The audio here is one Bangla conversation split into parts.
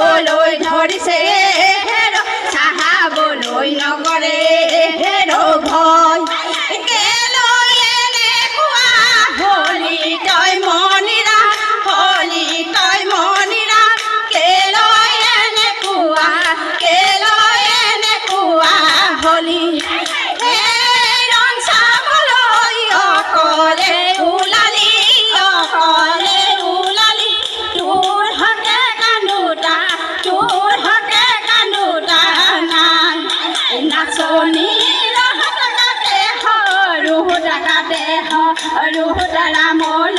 বলই ধরিছে সাহা বলই নগরে। সারা দেহ রুহ তারা মল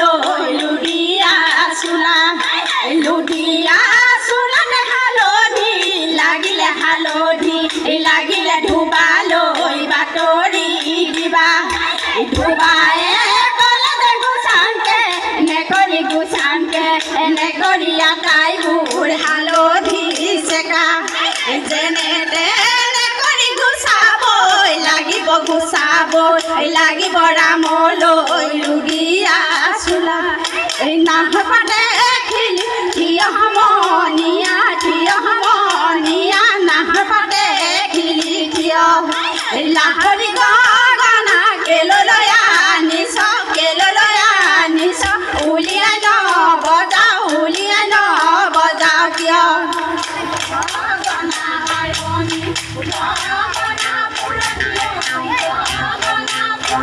লুডিয়া চুলা লুডিয়া হালধি, লাগিলে হালধি, লাগিলে ধুবালৈ বাতৰি দিবা। ধুবায়ে কলতে গুচাংকে নেকৰি গুচাংকে হালধি চেকা। যেনে লাগিব গুচাবই লাগিব ৰামলৈ ৰুগীয়া চোলা এই নাহপাতে খিলি থিয় সমনীয়া থিয় সমনীয়া নাহপাতে খিলি থিয় লাহৰি গগনা কেললৈ আনিছ কেললৈ আনিছ উলিয়াই ন বজাও উলিয়াই ন বজাও কিয়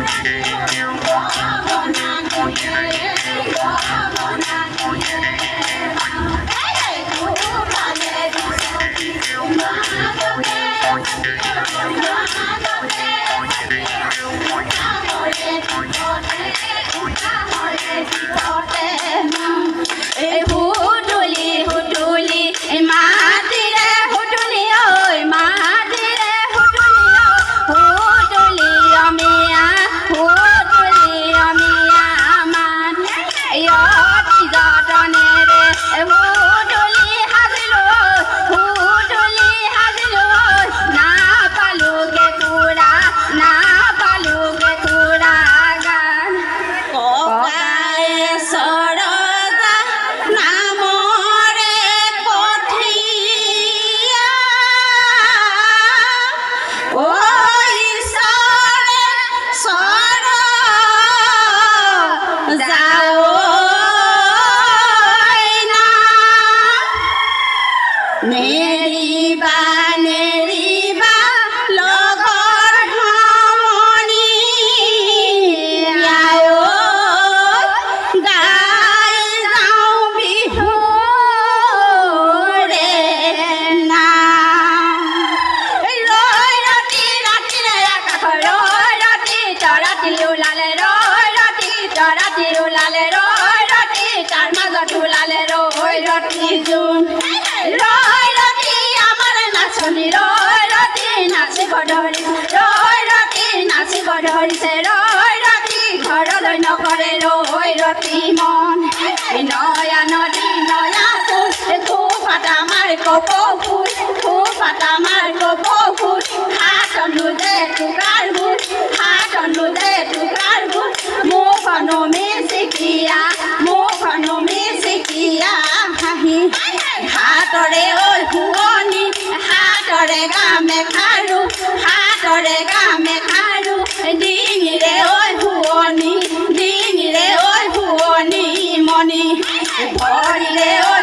Okay. নেৰিবা নেৰিবা লগৰ ভমণি আঐ গাই যাওঁ বিহু ৰে না ৰৈ ৰাতি ৰাতিৰে আকাশ ৰৈ ৰাতি তৰাতি ওলালে ৰৈ ৰাতি তৰাতি ওলালে ৰৈ ৰাতি তাৰ মাজত ওলালে ৰৈ ৰাতি জোন আমাৰ নাচনী ৰৈ ৰাতি নাচিব ধৰিছে ৰৈ ৰাতি নাচিব ধৰিছে ৰৈ ৰাতি ঘৰলৈ নকৰে ৰৈ ৰাতি মন। নয়া নদী, নয়া ফুল খুব আমাৰ কপৌ ফুল খুব ফাটা কপৌ Party Leo!